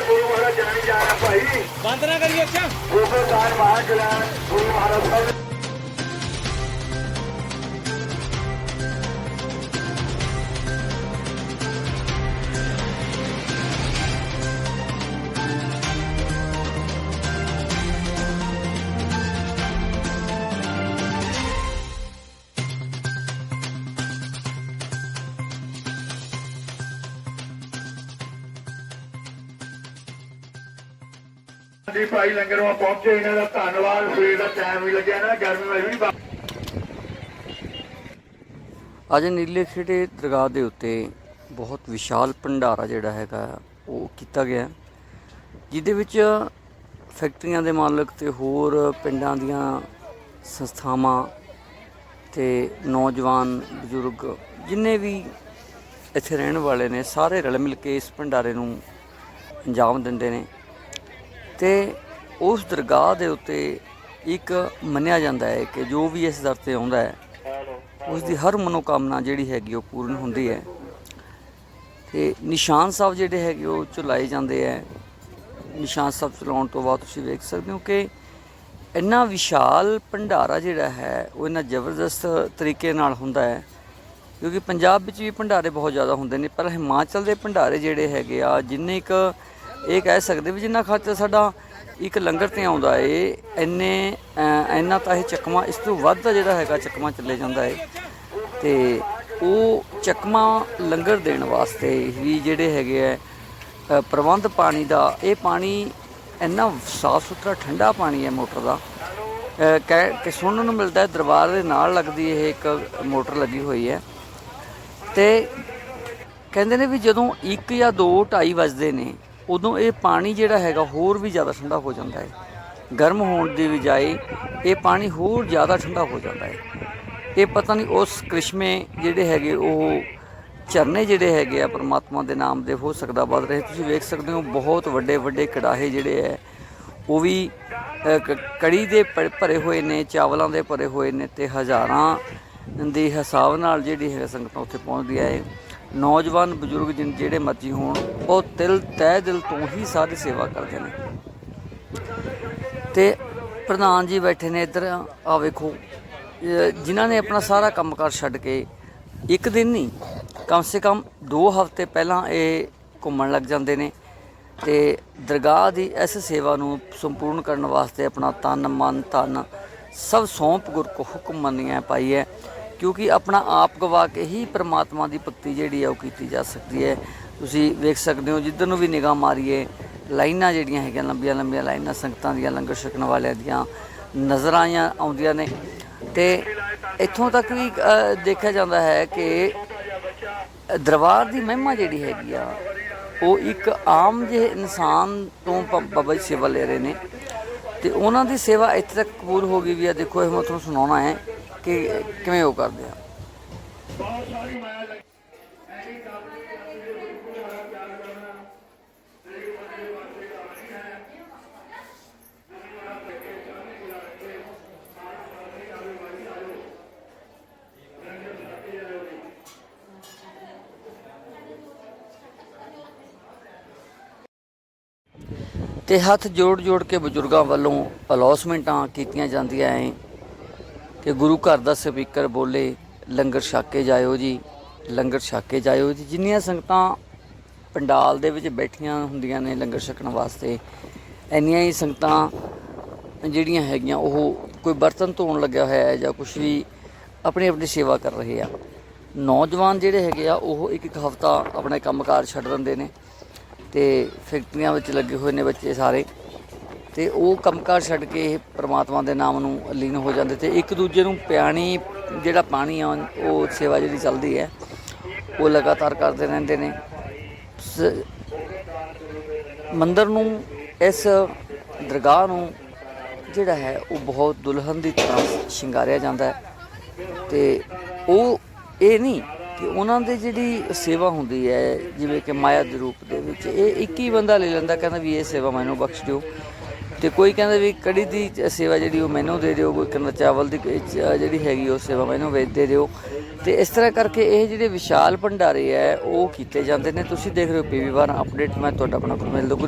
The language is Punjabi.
ਗੁਰੂ ਮਹਾਰਾਜ ਜਾਣੀ ਜਾ ਰਿਹਾ ਭਾਈ। ਬੰਦ ਨਾ ਕਰੀਏ ਅੱਛਾ। ਗੋਬਰਦਾਨ ਮਹਾਜਲਾਨ ਗੁਰੂ ਮਹਾਰਾਜ ਸਾਹਿਬ ਜੀ ਭਾਈ ਲੰਗਰ ਪਹੁੰਚੇ, ਇਹਨਾਂ ਦਾ ਧੰਨਵਾਦ, ਸਵੇਰ ਦਾ ਟਾਈਮ ਵੀ ਲੱਗਿਆ ਨਾ, ਗਰਮੀ ਵਾਲੀ ਵੀ ਅੱਜ ਨੀਲੇ ਖੇੜੇ ਦਰਗਾਹ ਦੇ ਉੱਤੇ ਬਹੁਤ ਵਿਸ਼ਾਲ ਭੰਡਾਰਾ ਜਿਹੜਾ ਹੈਗਾ, ਉਹ ਕੀਤਾ ਗਿਆ। ਜਿਹਦੇ ਵਿੱਚ ਫੈਕਟਰੀਆਂ ਦੇ ਮਾਲਕ ਤੇ ਹੋਰ ਪਿੰਡਾਂ ਦੀਆਂ ਸੰਸਥਾਵਾਂ ਤੇ ਨੌਜਵਾਨ, ਬਜ਼ੁਰਗ ਜਿੰਨੇ ਵੀ ਇੱਥੇ ਰਹਿਣ ਵਾਲੇ ਨੇ, ਸਾਰੇ ਰਲ ਮਿਲ ਕੇ ਇਸ ਭੰਡਾਰੇ ਨੂੰ ਅੰਜਾਮ ਦਿੰਦੇ ਨੇ। ਤੇ ਉਸ ਦਰਗਾਹ ਦੇ ਉੱਤੇ ਇੱਕ ਮੰਨਿਆ ਜਾਂਦਾ ਹੈ ਕਿ ਜੋ ਵੀ ਇਸ ਦਰ ਤੇ ਆਉਂਦਾ ਹੈ, ਉਸ ਦੀ ਹਰ ਮਨੋਕਾਮਨਾ ਜਿਹੜੀ ਹੈਗੀ ਉਹ ਪੂਰਨ ਹੁੰਦੀ ਹੈ। ਤੇ ਨਿਸ਼ਾਨ ਸਾਹਿਬ ਜਿਹੜੇ ਹੈਗੇ ਉਹ ਚੁਲਾਏ ਜਾਂਦੇ ਹੈ। ਨਿਸ਼ਾਨ ਸਾਹਿਬ ਚਲਾਉਣ ਤੋਂ ਬਾਅਦ ਤੁਸੀਂ ਵੇਖ ਸਕਦੇ ਹੋ ਕਿ ਇੰਨਾ ਵਿਸ਼ਾਲ ਭੰਡਾਰਾ ਜਿਹੜਾ ਹੈ, ਉਹ ਇੰਨਾ ਜ਼ਬਰਦਸਤ ਤਰੀਕੇ ਨਾਲ ਹੁੰਦਾ ਹੈ। ਕਿਉਂਕਿ ਪੰਜਾਬ ਵਿੱਚ ਵੀ ਭੰਡਾਰੇ ਬਹੁਤ ਜ਼ਿਆਦਾ ਹੁੰਦੇ ਨੇ, ਪਰ ਹਿਮਾਚਲ ਦੇ ਭੰਡਾਰੇ ਜਿਹੜੇ ਹੈਗੇ ਆ, ਜਿੰਨੇ ਕ ਇਹ ਕਹਿ ਸਕਦੇ ਵੀ ਜਿੰਨਾ ਖਰਚਾ ਸਾਡਾ ਇੱਕ ਲੰਗਰ ਤੇ ਆਉਂਦਾ ਏ ਇੰਨੇ ਅ, ਇੰਨਾ ਤਾਂ ਇਹ ਚੱਕਮਾ ਇਸ ਤੋਂ ਵੱਧ ਦਾ ਜਿਹੜਾ ਹੈਗਾ ਚੱਕਮਾ ਚੱਲੇ ਜਾਂਦਾ ਏ। ਤੇ ਉਹ ਚੱਕਮਾ ਲੰਗਰ ਦੇਣ ਵਾਸਤੇ ਵੀ ਜਿਹੜੇ ਹੈਗੇ ਆ ਪ੍ਰਬੰਧ ਪਾਣੀ ਦਾ ਇਹ ਪਾਣੀ ਇੰਨਾ ਸਾਫ਼ ਸੁਥਰਾ ਠੰਡਾ ਪਾਣੀ ਹੈ ਮੋਟਰ ਦਾ। ਕਹਿ ਕਿ ਸੁਣਨ ਨੂੰ ਮਿਲਦਾ ਹੈ ਦਰਬਾਰ ਦੇ ਨਾਲ ਲੱਗਦੀ ਇਹ ਇੱਕ ਮੋਟਰ ਲੱਗੀ ਹੋਈ ਹੈ। ਤੇ ਕਹਿੰਦੇ ਨੇ ਵੀ ਜਦੋਂ 1 ਜਾਂ 2 2:30 ਵੱਜਦੇ ਨੇ ਉਦੋਂ ਇਹ ਪਾਣੀ ਜਿਹੜਾ ਹੈਗਾ ਹੋਰ ਵੀ ਜ਼ਿਆਦਾ ਠੰਡਾ ਹੋ ਜਾਂਦਾ ਹੈ। ਗਰਮ ਹੋਣ ਦੀ ਬਜਾਏ ਇਹ ਪਾਣੀ ਹੋਰ ਜ਼ਿਆਦਾ ਠੰਡਾ ਹੋ ਜਾਂਦਾ ਹੈ। ਇਹ ਪਤਾ ਨਹੀਂ ਉਸ ਕ੍ਰਿਸ਼ਮੇ ਜਿਹੜੇ ਹੈਗੇ, ਉਹ ਝਰਨੇ ਜਿਹੜੇ ਹੈਗੇ ਆ ਪਰਮਾਤਮਾ ਦੇ ਨਾਮ ਦੇ, ਹੋ ਸਕਦਾ ਵੱਧ ਰਹੇ। ਤੁਸੀਂ ਵੇਖ ਸਕਦੇ ਹੋ ਬਹੁਤ ਵੱਡੇ ਵੱਡੇ ਕੜਾਹੇ ਜਿਹੜੇ ਹੈ, ਉਹ ਵੀ ਕ- ਕੜੀ ਦੇ ਭ- ਭਰੇ ਹੋਏ ਨੇ, ਚਾਵਲਾਂ ਦੇ ਭਰੇ ਹੋਏ ਨੇ ਤੇ ਹਜ਼ਾਰਾਂ ਦੇ ਹਿਸਾਬ ਨਾਲ ਜਿਹੜੀ ਹੈ ਸੰਗਤਾਂ ਉੱਥੇ ਪਹੁੰਚਦੀਆਂ ਹੈ। ਨੌਜਵਾਨ ਬਜ਼ੁਰਗ ਜਿਨ ਜਿਹੜੇ ਮਰਜ਼ੀ ਹੋਣ, ਉਹ ਦਿਲ ਤਹਿ ਦਿਲ ਤੋਂ ਹੀ ਸਾਰੀ ਸੇਵਾ ਕਰਦੇ ਨੇ। ਤੇ ਪ੍ਰਧਾਨ ਜੀ ਬੈਠੇ ਨੇ ਇੱਧਰ ਆ ਵੇਖੋ ਜਿਨ੍ਹਾਂ ਨੇ ਆਪਣਾ ਸਾਰਾ ਕੰਮਕਾਰ ਛੱਡ ਕੇ ਇੱਕ ਦਿਨ ਨਹੀਂ, ਕਮ ਸੇ ਕਮ 2 ਹਫ਼ਤੇ ਪਹਿਲਾਂ ਇਹ ਘੁੰਮਣ ਲੱਗ ਜਾਂਦੇ ਨੇ ਤੇ ਦਰਗਾਹ ਦੀ ਇਸ ਸੇਵਾ ਨੂੰ ਸੰਪੂਰਨ ਕਰਨ ਵਾਸਤੇ ਆਪਣਾ ਤਨ, ਮਨ, ਧਨ ਸਭ ਸੌਂਪ ਗੁਰ ਕੋ ਹੁਕਮ ਮੰਨਿਆ ਪਾਈ ਹੈ। ਕਿਉਂਕਿ ਆਪਣਾ ਆਪ ਗਵਾ ਕੇ ਹੀ ਪ੍ਰਮਾਤਮਾ ਦੀ ਭਗਤੀ ਜਿਹੜੀ ਹੈ ਉਹ ਕੀਤੀ ਜਾ ਸਕਦੀ ਹੈ। ਤੁਸੀਂ ਵੇਖ ਸਕਦੇ ਹੋ, ਜਿੱਧਰ ਨੂੰ ਵੀ ਨਿਗਾਹ ਮਾਰੀਏ, ਲਾਈਨਾਂ ਜਿਹੜੀਆਂ ਹੈਗੀਆਂ, ਲੰਬੀਆਂ ਲੰਬੀਆਂ ਲਾਈਨਾਂ, ਸੰਗਤਾਂ ਦੀਆਂ, ਲੰਗਰ ਛਕਣ ਵਾਲਿਆਂ ਦੀਆਂ ਨਜ਼ਰ ਆਈਆਂ, ਆਉਂਦੀਆਂ ਨੇ। ਤੇ ਇੱਥੋਂ ਤੱਕ ਵੀ ਦੇਖਿਆ ਜਾਂਦਾ ਹੈ ਕਿ ਦਰਬਾਰ ਦੀ ਮਹਿਮਾ ਜਿਹੜੀ ਹੈਗੀ ਆ, ਉਹ ਇੱਕ ਆਮ ਜਿਹੇ ਇਨਸਾਨ ਤੋਂ ਪ- ਬਾਬਾ ਜੀ ਸੇਵਾ ਲੈ ਰਹੇ ਨੇ। ਤੇ ਉਹਨਾਂ ਦੀ ਸੇਵਾ ਇੱਥੇ ਤੱਕ ਕਬੂਲ ਹੋ ਗਈ ਵੀ ਆ, ਦੇਖੋ, ਇਹ ਮੈਂ ਤੁਹਾਨੂੰ ਸੁਣਾਉਣਾ ਹੈ ਕਿ ਕਿਵੇਂ ਉਹ ਕਰਦੇ ਆ? ਤੇ ਹੱਥ ਜੋੜ ਜੋੜ ਕੇ ਬਜ਼ੁਰਗਾਂ ਵੱਲੋਂ ਅਲੌਸਮੈਂਟਾਂ ਕੀਤੀਆਂ ਜਾਂਦੀਆਂ ਐ। ਕਿ ਗੁਰੂ ਘਰ ਦਾ ਸਪੀਕਰ ਬੋਲੇ, ਲੰਗਰ ਛਕ ਕੇ ਜਾਇਓ ਜੀ, ਲੰਗਰ ਛਕ ਕੇ ਜਾਇਓ ਜੀ। ਜਿੰਨੀਆਂ ਸੰਗਤਾਂ ਪੰਡਾਲ ਦੇ ਵਿੱਚ ਬੈਠੀਆਂ ਹੁੰਦੀਆਂ ਨੇ ਲੰਗਰ ਛਕਣ ਵਾਸਤੇ, ਇੰਨੀਆਂ ਹੀ ਸੰਗਤਾਂ ਜਿਹੜੀਆਂ ਹੈਗੀਆਂ, ਉਹ ਕੋਈ ਬਰਤਨ ਧੋਣ ਲੱਗਿਆ ਹੋਇਆ ਹੈ ਜਾਂ ਕੁਝ ਵੀ ਆਪਣੀ ਆਪਣੀ ਸੇਵਾ ਕਰ ਰਹੇ ਆ। ਨੌਜਵਾਨ ਜਿਹੜੇ ਹੈਗੇ ਆ, ਉਹ ਇੱਕ ਇੱਕ ਹਫਤਾ ਆਪਣੇ ਕੰਮਕਾਰ ਛੱਡ ਦਿੰਦੇ ਨੇ ਤੇ ਫੈਕਟਰੀਆਂ ਵਿੱਚ ਲੱਗੇ ਹੋਏ ਨੇ ਬੱਚੇ ਸਾਰੇ। ਤੇ ਉਹ ਕੰਮਕਾਰ ਛੱਡ ਕੇ ਇਹ ਪ੍ਰਮਾਤਮਾ ਦੇ ਨਾਮ ਨੂੰ ਲੀਨ ਹੋ ਜਾਂਦੇ ਤੇ ਇੱਕ ਦੂਜੇ ਨੂੰ ਪਿਆਣੀ, ਜਿਹੜਾ ਪਾਣੀ ਆ, ਉਹ ਸੇਵਾ ਜਿਹੜੀ ਚੱਲਦੀ ਹੈ, ਉਹ ਲਗਾਤਾਰ ਕਰਦੇ ਰਹਿੰਦੇ ਨੇ। ਸ- ਮੰਦਿਰ ਨੂੰ, ਇਸ ਦਰਗਾਹ ਨੂੰ ਜਿਹੜਾ ਹੈ, ਉਹ ਬਹੁਤ ਦੁਲਹਨ ਦੀ ਤਰ੍ਹਾਂ ਸ਼ਿੰਗਾਰਿਆ ਜਾਂਦਾ ਹੈ ਤੇ ਉਹ ਇਹ ਨਹੀਂ ਕਿ ਉਹਨਾਂ ਦੀ ਜਿਹੜੀ ਸੇਵਾ ਹੁੰਦੀ ਹੈ, ਜਿਵੇਂ ਕਿ ਮਾਇਆ ਦੇ ਰੂਪ ਦੇ ਵਿੱਚ, ਇਹ ਇੱਕ ਹੀ ਬੰਦਾ ਲੈ ਲੈਂਦਾ, ਕਹਿੰਦਾ ਵੀ ਇਹ ਸੇਵਾ ਮੈਨੂੰ ਬਖਸ਼ ਦਿਓ। ਤੇ ਕੋਈ ਕਹਿੰਦਾ ਵੀ ਕੜੀ ਦੀ ਸੇਵਾ ਜਿਹੜੀ ਉਹ ਮੈਨੂੰ ਦੇ ਦਿਓ, ਕੋਈ ਕਹਿੰਦਾ ਚਾਵਲ ਦੀ ਜਿਹੜੀ ਹੈਗੀ ਉਹ ਸੇਵਾ ਮੈਨੂੰ ਵੇਚ ਦੇ ਦਿਓ। ਤੇ ਇਸ ਤਰ੍ਹਾਂ ਕਰਕੇ ਇਹ ਜਿਹੜੇ ਵਿਸ਼ਾਲ ਭੰਡਾਰੇ ਹੈ, ਉਹ ਕੀਤੇ ਜਾਂਦੇ ਨੇ। ਤੁਸੀਂ ਦੇਖ ਰਹੇ ਹੋ ਪੀਵੀ ਵਾਰ ਅਪਡੇਟ ਮੈਂ ਤੁਹਾਡਾ ਆਪਣਾ ਗੁਰਮੇਲ ਦੁਗਰੀ।